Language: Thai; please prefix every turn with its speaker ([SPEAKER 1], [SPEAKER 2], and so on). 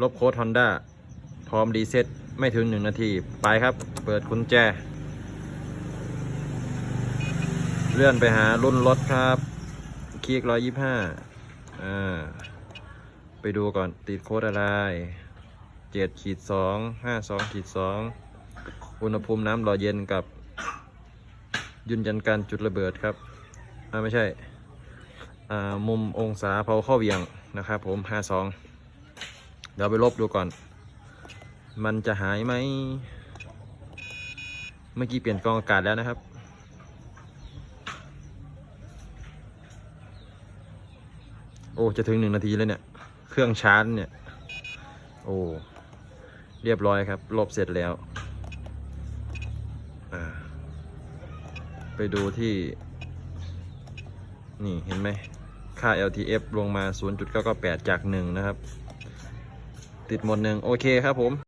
[SPEAKER 1] ลบโค้ดฮอนด้าพร้อมรีเซ็ตไม่ถึง1นาที ไปครับ เปิดกุญแจ เลื่อนไปหารุ่นรถครับ คลิกร้อยยี่ห้าอ่า ไปดูก่อนติดโค้ดอะไรเจ็ดขีดสองห้าสองขีดสองอุณหภูมิน้ำหล่อเย็นกับ ยืนยันการจุดระเบิดครับอ่าไม่ใช่ อ่า มุมองศาเผาเข้าเวียงนะครับผมห้าสอง เดี๋ยวไปลบดูก่อน มันจะหายไหม เมื่อกี้เปลี่ยนกองอากาศแล้วนะครับ โอ้ จะถึงหนึ่งนาทีแล้วเนี่ย เครื่องชาร์จเนี่ย โอ้ เรียบร้อยครับ ลบเสร็จแล้ว ไปดูที่ นี่เห็นไหมค่า LTF ลงมา 0.998 จาก 1 นะครับ ติดหมดหนึ่งโอเคครับผม